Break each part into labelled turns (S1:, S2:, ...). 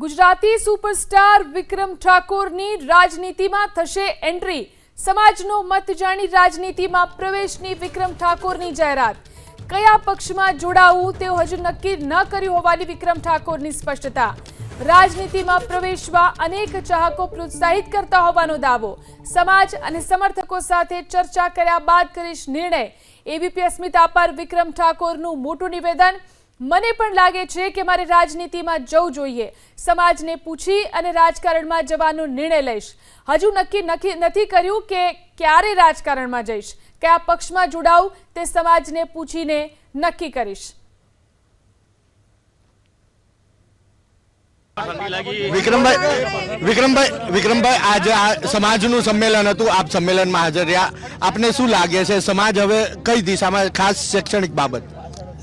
S1: Gujarati superstar વિક્રમ ઠાકોરની રાજનીતિમાં થશે entry. સમાજનો મત જાણી રાજનીતિમાં પ્રવેશની વિક્રમ ઠાકોરની જાહેરાત. કયા પક્ષમાં જોડાવું તેઓ હજુ નક્કી ન કર્યું હોવાની વિક્રમ ઠાકોરની સ્પષ્ટતા. રાજનીતિમાં પ્રવેશવા અનેક ચાહકો પ્રોત્સાહિત કરતા હોવાનો દાવો. સમાજ અને સમર્થકો સાથે ચર્ચા કર્યા બાદ કરીશ નિર્ણય. એબીપી અસ્મિતા પર વિક્રમ ઠાકોરનું મોટું નિવેદન. મને પણ લાગે છે કે મારે રાજનીતિમાં જવું જોઈએ. સમાજને પૂછી અને રાજકારણમાં જવાનો નિર્ણય લઈશ. હજુ નક્કી નથી કર્યું કે ક્યારે રાજકારણમાં જઈશ. કયા પક્ષમાં જોડાવું, તે સમાજને પૂછીને નક્કી કરીશ.
S2: વિક્રમભાઈ વિક્રમભાઈ વિક્રમભાઈ આજે આ સમાજનું સંમેલન હતું, આપ સંમેલનમાં હાજર રહ્યા. આપને શું લાગે છે, સમાજ હવે કઈ દિશામાં, ખાસ શૈક્ષણિક બાબત?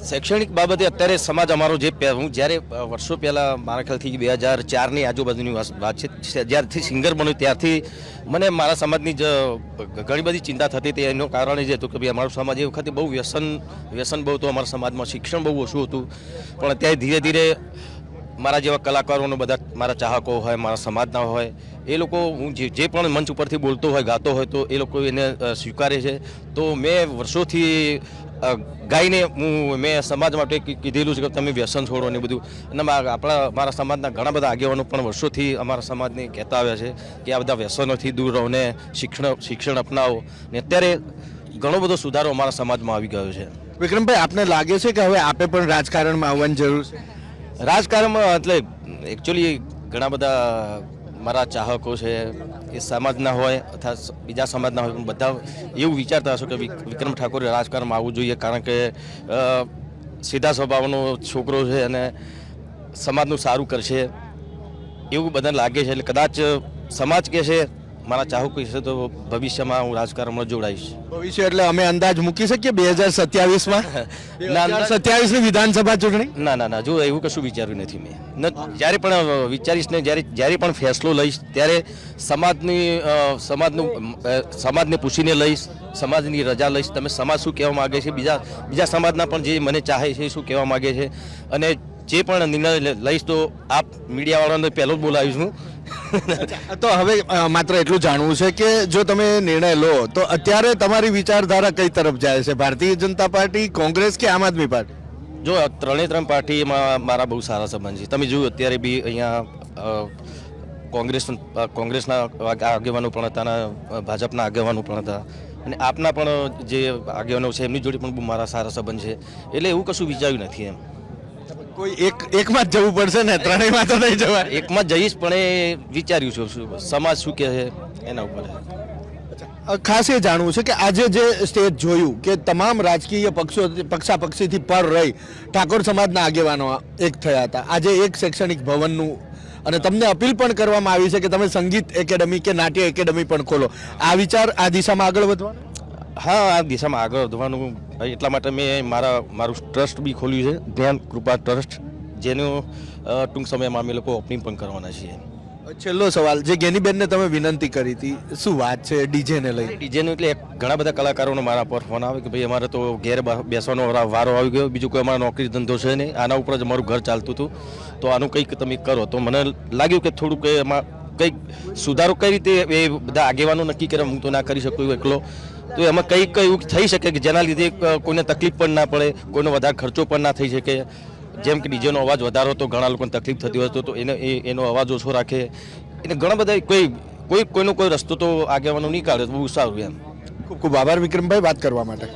S3: શૈક્ષણિક બાબતે અત્યારે સમાજ અમારો જે હું જ્યારે વર્ષો પહેલાં મારા ખ્યાલથી બે હજાર ચારની આજુબાજુની વાત- છે, જ્યારથી સિંગર બન્યો ત્યારથી મને મારા સમાજની જ ઘણી બધી ચિંતા થતી હતી. એનું કારણ જ હતું કે ભાઈ અમારો સમાજ એ વખતે બહુ વ્યસન વ્યસન બહુ હતું અમારા સમાજમાં. શિક્ષણ બહુ ઓછું હતું. પણ અત્યારે ધીરે ધીરે મારા જેવા કલાકારોનો બધા મારા ચાહકો હોય, મારા સમાજના હોય, એ લોકો હું જે પણ મંચ ઉપરથી બોલતો હોય, ગાતો હોય, તો એ લોકો એને સ્વીકારે છે. તો મેં વર્ષોથી અ, ગાઈને હું મેં સમાજ માટે કીધેલું છે કે તમે વ્યસન છોડો ને બધું. અને આપણા મારા સમાજના ઘણા બધા આગેવાનો પણ વર્ષોથી અમારા સમાજને કહેતા આવ્યા છે કે આ બધા વ્યસનોથી દૂર રહો ને શિક્ષણ શિક્ષણ અપનાવો. ને અત્યારે ઘણો બધો સુધારો અમારા સમાજમાં આવી ગયો છે.
S2: વિક્રમભાઈ આપને લાગે છે કે હવે આપે પણ રાજકારણમાં આવવાની જરૂર છે?
S3: રાજકારણમાં એટલે એકચ્યુઅલી ઘણા બધા મારા ચાહકો છે એ સમાજના હોય અથવા બીજા સમાજના હોય, પણ બધા એવું વિચારતા હશો કે વિક- વિક્રમ ઠાકોરે રાજકારણમાં આવવું જોઈએ, કારણ કે સીધા સ્વભાવનો છોકરો છે અને સમાજનું સારું કરશે. એવું બધાને લાગે છે, એટલે કદાચ સમાજ કહે છે મારા ચાહકો હશે તો ભવિષ્યમાં હું રાજકારણમાં જોડાઈશ.
S2: ભવિષ્ય એટલે અમે અંદાજ મૂકી શકીએ બે હજાર સત્યાવીસમાં. સત્યાવીસની વિધાનસભા ચૂંટણી?
S3: ના ના ના. જો એવું કશું વિચાર્યું નથી મેં. જ્યારે પણ વિચારીશ ને જ્યારે જ્યારે પણ ફેસલો લઈશ ત્યારે સમાજની સમાજનું સમાજને પૂછીને લઈશ સમાજની રજા લઈશ. તમે સમાજ શું કહેવા માગે છે? બીજા બીજા સમાજના પણ જે મને ચાહે છે એ શું કહેવા માગે છે? અને જે પણ નિર્ણય લઈશ તો આપ મીડિયાવાળાને પહેલો જ બોલાવીશ હું.
S2: તો હવે માત્ર એટલું જાણવું છે કે જો તમે નિર્ણય લો, તો અત્યારે તમારી વિચારધારા કઈ તરફ જાય છે? ભારતીય જનતા પાર્ટી, કોંગ્રેસ કે આમ આદમી પાર્ટી?
S3: જો ત્રણે ત્રણ પાર્ટીમાં મારા બહુ સારા સંબંધ છે. તમે જોયું, અત્યારે બી અહીંયા કોંગ્રેસ કોંગ્રેસના આગ- આગેવાનો પણ હતા ભાજપના આગેવાનો પણ હતા. અને આપના પણ જે આગેવાનો છે, એમની જોડે પણ બહુ મારા સારા સંબંધ છે. એટલે એવું કશું વિચાર્યું નથી એમ.
S2: કોઈ એક એકમાં જ જવું પડશે ને? ત્રણેયમાં તો નહીં જવાય.
S3: એકમાં જઈશ પણ એ વિચાર્યું છું શું- સમાજ શું કહે છે એના ઉપર.
S2: ખાસ એ જાણવું છે કે આજે જે સ્ટેજ જોયું કે તમામ રાજકીય પક્ષો પક્ષાપક્ષીથી પર રહી ઠાકોર સમાજના આગેવાનો એક થયા હતા. આજે એક શૈક્ષણિક ભવનનું અને તમને અપીલ પણ કરવામાં આવી છે કે તમે સંગીત એકેડમી કે નાટ્ય એકેડમી પણ ખોલો. આ વિચાર આ દિશામાં આગળ વધવાનો?
S3: હા આ દિશામાં આગળ વધવાનું એટલા માટે મેં મારા મારું ટ્રસ્ટ બી ખોલ્યું છે. ધ્યાન કૃપા ટ્રસ્ટ જેનું ટૂંક સમયમાં અમે લોકો ઓપનિંગ પણ કરવાના છીએ.
S2: છેલ્લો સવાલ જે ગેનીબેનને તમે વિનંતી કરી હતી શું વાત છે ડીજેને લઈ?
S3: ડીજેનું એટલે ઘણા બધા કલાકારોનો મારા પર ફોન આવે કે ભાઈ અમારે તો ઘેર બેસવાનો વારો આવી ગયો બીજું કોઈ અમારો નોકરી ધંધો છે નહીં આના ઉપર જ અમારું ઘર ચાલતું હતું. તો આનું કંઈક તમે કરો. તો મને લાગ્યું કે થોડુંક એમાં કંઈક સુધારો કઈ રીતે એ બધા આગેવાનો નક્કી કરે, હું તો ના કરી શકું એકલો. તો એમાં કંઈક એવું થઈ શકે કે જેના લીધે કોઈને તકલીફ પણ ના પડે, કોઈનો વધારે ખર્ચો પણ ના થઈ શકે. જેમ કે ડીજેનો અવાજ વધારો તો ઘણા લોકોને તકલીફ થતી હોય તો એને એનો અવાજ ઓછો રાખે. એને ઘણા બધા કોઈ કોઈ, કોઈનો કોઈ રસ્તો તો આગેવાનો નહીં કાઢે બહુ સારું એમ.
S2: ખૂબ ખૂબ આભાર વિક્રમભાઈ વાત કરવા માટે.